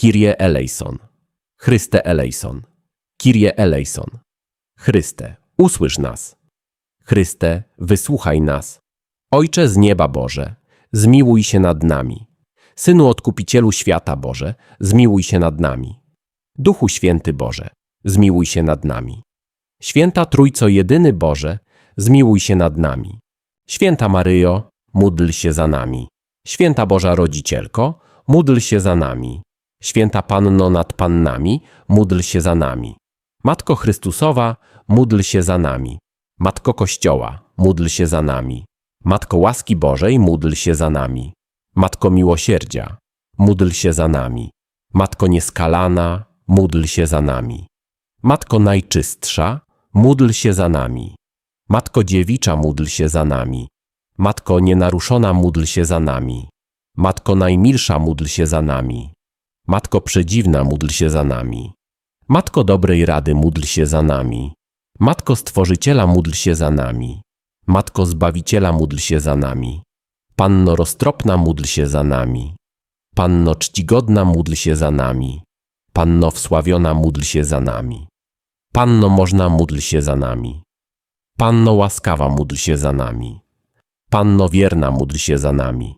Kyrie eleison. Chryste eleison. Kyrie eleison. Chryste, usłysz nas. Chryste, wysłuchaj nas. Ojcze z nieba Boże, zmiłuj się nad nami. Synu Odkupicielu świata Boże, zmiłuj się nad nami. Duchu Święty Boże, zmiłuj się nad nami. Święta Trójco Jedyny Boże, zmiłuj się nad nami. Święta Maryjo, módl się za nami. Święta Boża Rodzicielko, módl się za nami. Święta Panno nad Pannami, módl się za nami. Matko Chrystusowa, módl się za nami. Matko Kościoła, módl się za nami. Matko łaski Bożej, módl się za nami. Matko miłosierdzia, módl się za nami. Matko nieskalana, módl się za nami. Matko najczystsza, módl się za nami. Matko dziewicza, módl się za nami. Matko nienaruszona, módl się za nami. Matko najmilsza, módl się za nami. Matko przedziwna, módl się za nami. Matko dobrej rady, módl się za nami. Matko Stworzyciela, módl się za nami. Matko Zbawiciela, módl się za nami. Panno roztropna, módl się za nami. Panno czcigodna, módl się za nami. Panno wsławiona, módl się za nami. Panno można, módl się za nami. Panno łaskawa, módl się za nami. Panno wierna, módl się za nami.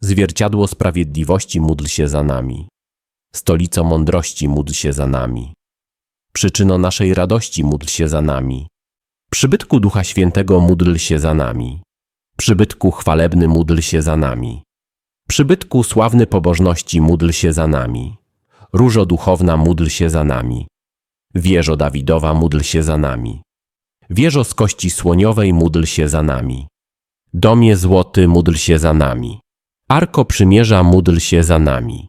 Zwierciadło sprawiedliwości, módl się za nami. Stolico mądrości, módl się za nami. Przyczyno naszej radości, módl się za nami. Przybytku Ducha Świętego, módl się za nami. Przybytku chwalebny, módl się za nami. Przybytku sławny pobożności, módl się za nami. Różo duchowna, módl się za nami. Wieżo Dawidowa, módl się za nami. Wieżo z kości słoniowej, módl się za nami. Domie złoty, módl się za nami. Arko przymierza, módl się za nami.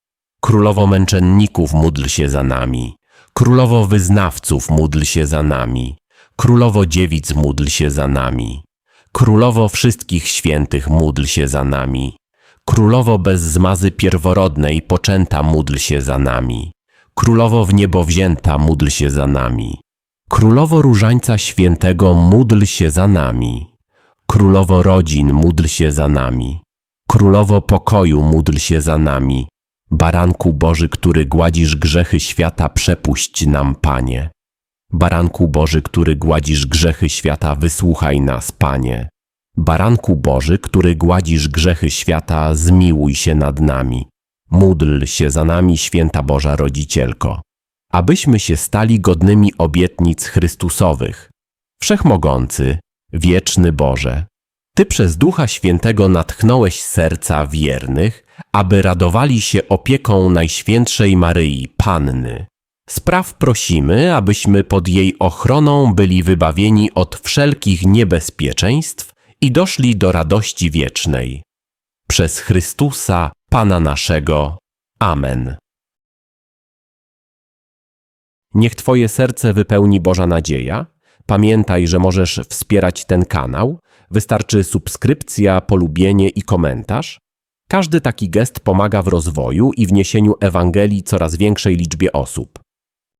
Królowo męczenników, módl się za nami. Królowo wyznawców, módl się za nami. Królowo dziewic, módl się za nami. Królowo wszystkich świętych, módl się za nami. Królowo bez zmazy pierworodnej, poczęta, módl się za nami. Królowo w niebo wzięta, módl się za nami. Królowo Różańca Świętego, módl się za nami. Królowo rodzin, módl się za nami. Królowo pokoju, módl się za nami. Baranku Boży, który gładzisz grzechy świata, przepuść nam, Panie. Baranku Boży, który gładzisz grzechy świata, wysłuchaj nas, Panie. Baranku Boży, który gładzisz grzechy świata, zmiłuj się nad nami. Módl się za nami, święta Boża Rodzicielko, abyśmy się stali godnymi obietnic Chrystusowych. Wszechmogący, wieczny Boże, Ty przez Ducha Świętego natchnąłeś serca wiernych, aby radowali się opieką Najświętszej Maryi Panny. Spraw prosimy, abyśmy pod jej ochroną byli wybawieni od wszelkich niebezpieczeństw i doszli do radości wiecznej. Przez Chrystusa, Pana naszego. Amen. Niech Twoje serce wypełni Boża nadzieja. Pamiętaj, że możesz wspierać ten kanał. Wystarczy subskrypcja, polubienie i komentarz. Każdy taki gest pomaga w rozwoju i wniesieniu Ewangelii coraz większej liczbie osób.